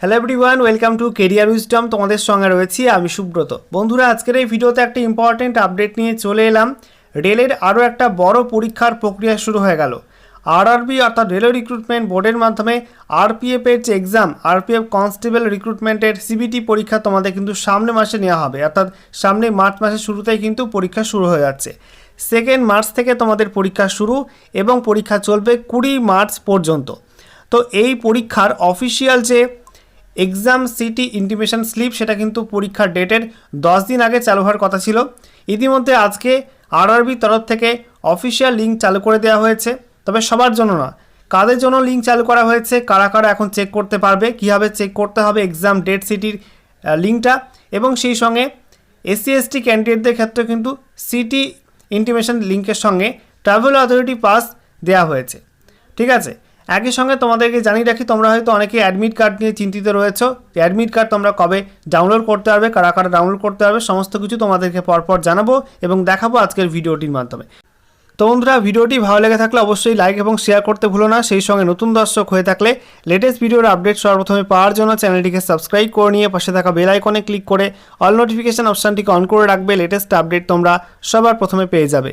Hello everyone welcome to career wisdom তোমাদের সঙ্গে রয়েছি আমি সুব্রত। বন্ধুরা, আজকের এই ভিডিওতে একটা ইম্পর্টেন্ট আপডেট নিয়ে চলে এলাম। রেলের আরও একটা বড় পরীক্ষার প্রক্রিয়া শুরু হয়ে গেল। আরআরবি অর্থাৎ রেলওয়ে রিক্রুটমেন্ট বোর্ডের মাধ্যমে আরপিএফ এর যে এক্সাম আরপিএফ কনস্টেবল রিক্রুটমেন্টের সিবিটি পরীক্ষা তোমাদের কিন্তু সামনে মাসে নেওয়া হবে। অর্থাৎ সামনে মার্চ মাসের শুরুতেই কিন্তু পরীক্ষা শুরু হয়ে যাচ্ছে। সেকেন্ড মার্চ থেকে তোমাদের পরীক্ষা শুরু এবং পরীক্ষা চলবে কুড়ি মার্চ পর্যন্ত। তো এই পরীক্ষার অফিসিয়াল যে এক্সাম সিটি ইন্টিমেশন স্লিপ সেটা কিন্তু পরীক্ষার ডেটের দশ দিন আগে চালু হওয়ার কথা ছিল। ইতিমধ্যে আজকে আরআরবি তরফ থেকে অফিসিয়াল লিঙ্ক চালু করে দেওয়া হয়েছে। তবে সবার জন্য না কাদের জন্য লিঙ্ক চালু করা হয়েছে, কারা কারা এখন চেক করতে পারবে, কীভাবে চেক করতে হবে এক্সাম ডেট সিটির লিঙ্কটা এবং সেই সঙ্গে এসসি এসটি ক্যান্ডিডেটদের ক্ষেত্রে কিন্তু সিটি ইন্টিমেশন লিঙ্কের সঙ্গে ট্রাভেল অথরিটি পাস দেওয়া হয়েছে। ঠিক আছে? একই সঙ্গে তোমাদেরকে জানিয়ে রাখি, তোমরা হয়তো অনেকে অ্যাডমিট কার্ড নিয়ে চিন্তিত রয়েছো। অ্যাডমিট কার্ড তোমরা কবে ডাউনলোড করতে পারবে, কারা কারা ডাউনলোড করতে পারবে, সমস্ত কিছু তোমাদেরকে পরপর জানাব এবং দেখাবো আজকের ভিডিওটির মাধ্যমে। তো বন্ধুরা, ভিডিওটি ভালো লেগে থাকলে অবশ্যই লাইক এবং শেয়ার করতে ভুলো না। সেই সঙ্গে নতুন দর্শক হয়ে থাকলে লেটেস্ট ভিডিওর আপডেট সর্বপ্রথমে পাওয়ার জন্য চ্যানেলটিকে সাবস্ক্রাইব করে নিয়ে পাশে থাকা বেল আইকনে ক্লিক করে অল নোটিফিকেশান অপশানটিকে অন করে রাখবে। লেটেস্ট আপডেট তোমরা সবার প্রথমে পেয়ে যাবে।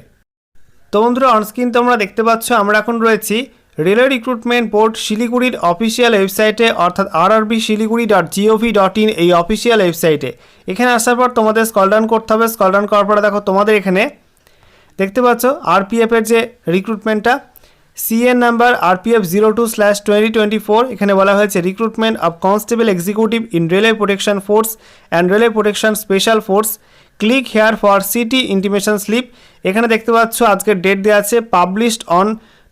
তো বন্ধুরা অনস্ক্রিন তোমরা দেখতে পাচ্ছ, আমরা এখন রয়েছি রেলওয়ে রিক্রুটমেন্ট বোর্ড শিলিগুড়ির অফিসিয়াল ওয়েবসাইটে অর্থাৎ RRB Siliguri dot GOV dot in এই অফিসিয়াল ওয়েবসাইটে এখানে আসার পর তোমাদের স্কল ডাউন করতে হবে স্কল ডাউন করার পরে দেখো তোমাদের এখানে দেখতে পাচ্ছ আরপিএফের যে রিক্রুটমেন্টটা CN number RPF zero two slash twenty twenty four এখানে বলা হয়েছে recruitment of constable executive in railway protection force and railway protection special force click here for city intimation slip এখানে দেখতে পাচ্ছ আজকের ডেট দেওয়া আছে published on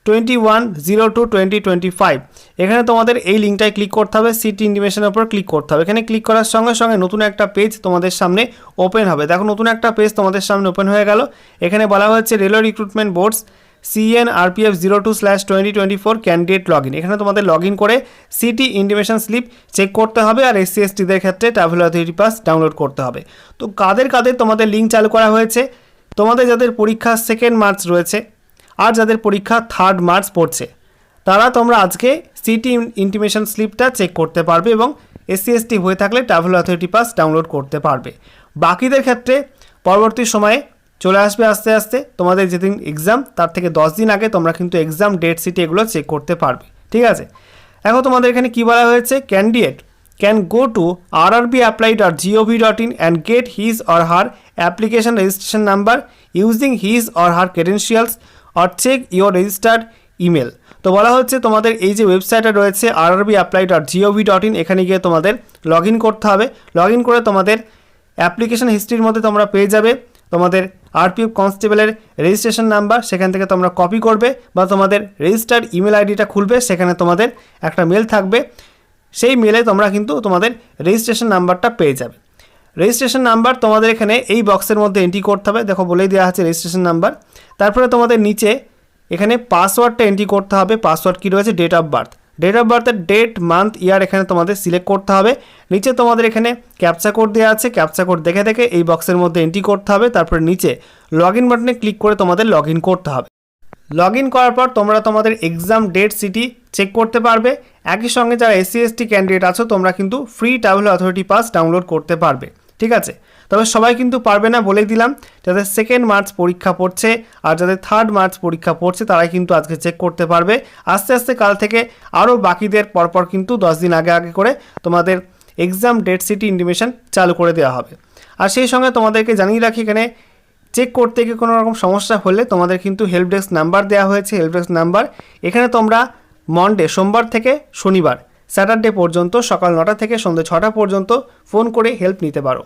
twenty one zero two twenty twenty five এখানে তোমাদের এই লিঙ্কটায় ক্লিক করতে হবে সিটি ইন্টিমেশনের উপর ক্লিক করতে হবে। এখানে ক্লিক করার সঙ্গে সঙ্গে নতুন একটা পেজ তোমাদের সামনে ওপেন হবে। দেখো, নতুন একটা পেজ তোমাদের সামনে ওপেন হয়ে গেল। এখানে বলা হচ্ছে railway recruitment boards CN RPF zero two slash twenty twenty four candidate log in এখানে তোমাদের লগ ইন করে সিটি ইন্টিমেশন স্লিপ চেক করতে হবে আর এসসি এসটিদের ক্ষেত্রে ট্রাভেল অথরিটি পাস ডাউনলোড করতে হবে। তো কাদের কাদের তোমাদের লিঙ্ক চালু করা হয়েছে? তোমাদের যাদের পরীক্ষা সেকেন্ড মার্চ রয়েছে আর যাদের পরীক্ষা থার্ড মার্চ পড়ছে, তারা তোমরা আজকে সিটি ইন্টিমেশন স্লিপটা চেক করতে পারবে এবং এসসি এসটি হয়ে থাকলে ট্রাভেল অথরিটি পাস ডাউনলোড করতে পারবে। বাকিদের ক্ষেত্রে পরবর্তী সময়ে চলে আসবে আস্তে আস্তে, তোমাদের যেদিন এক্সাম তার থেকে দশ দিন আগে তোমরা কিন্তু এক্সাম ডেট সিটি এগুলো চেক করতে পারবে, ঠিক আছে? এখন তোমাদের এখানে কী বলা হয়েছে? Candidate can go to R R B apply dot GOV dot in and get his or her application registration number using his or her credentials or check your registered email তো বলা হচ্ছে তোমাদের এই যে ওয়েবসাইটে রয়েছে R R B apply dot GOV dot in এখানে গিয়ে তোমাদের লগ ইন করতে হবে। লগ ইন করে তোমাদের অ্যাপ্লিকেশন হিস্ট্রির মধ্যে তোমরা পেয়ে যাবে। তোমাদের আরপিএফ কনস্টেবলের রেজিস্ট্রেশন নাম্বার সেখান থেকে তোমরা কপি করবে বা তোমাদের রেজিস্টার্ড ইমেল আইডিটা খুলবে, সেখানে তোমাদের একটা মেল থাকবে। সেই মেলে তোমরা কিন্তু তোমাদের রেজিস্ট্রেশন নাম্বারটা পেয়ে যাবে। রেজিস্ট্রেশন নাম্বার তোমাদের এখানে এই বক্সের মধ্যে এন্ট্রি করতে হবে। দেখো বলেই দেওয়া আছে রেজিস্ট্রেশন নাম্বার তারপরে তোমাদের নিচে এখানে পাসওয়ার্ডটা এন্ট্রি করতে হবে। পাসওয়ার্ড কী রয়েছে? Date of birth date of বার্থের date month year এখানে তোমাদের সিলেক্ট করতে হবে। নিচে তোমাদের এখানে ক্যাপচা কোড দেওয়া আছে। ক্যাপচা কোড দেখে দেখে এই বক্সের মধ্যে এন্ট্রি করতে হবে। তারপরে নিচে লগ ইন বাটনে ক্লিক করে তোমাদের লগ ইন করতে হবে। লগ ইন করার পর তোমরা তোমাদের এক্সাম ডেট সিটি চেক করতে পারবে। একই সঙ্গে যারা এসসি এসটি ক্যান্ডিডেট আছো, তোমরা কিন্তু free travel authority pass download করতে পারবে। ঠিক আছে? তবে সবাই কিন্তু পারবে না, বলে দিলাম। যাদের সেকেন্ড মার্চ পরীক্ষা পড়ছে আর যাদের থার্ড মার্চ পরীক্ষা পড়ছে, তারাই কিন্তু আজকে চেক করতে পারবে। আস্তে আস্তে কাল থেকে আরও বাকিদের পরপর কিন্তু দশ দিন আগে আগে করে তোমাদের এক্সাম ডেট সিটি ইন্টিমেশন চালু করে দেওয়া হবে। আর সেই সঙ্গে তোমাদেরকে জানিয়ে রাখি এখানে চেক করতে গিয়ে কোনো রকম সমস্যা হলে তোমাদের কিন্তু হেল্প ডেস্ক নাম্বার দেওয়া হয়েছে হেল্প ডেস্ক নাম্বার এখানে তোমরা মন্ডে সোমবার থেকে শনিবার স্যাটারডে পর্যন্ত সকাল নটা থেকে সন্ধ্যে ছটা পর্যন্ত ফোন করে হেল্প নিতে পারো।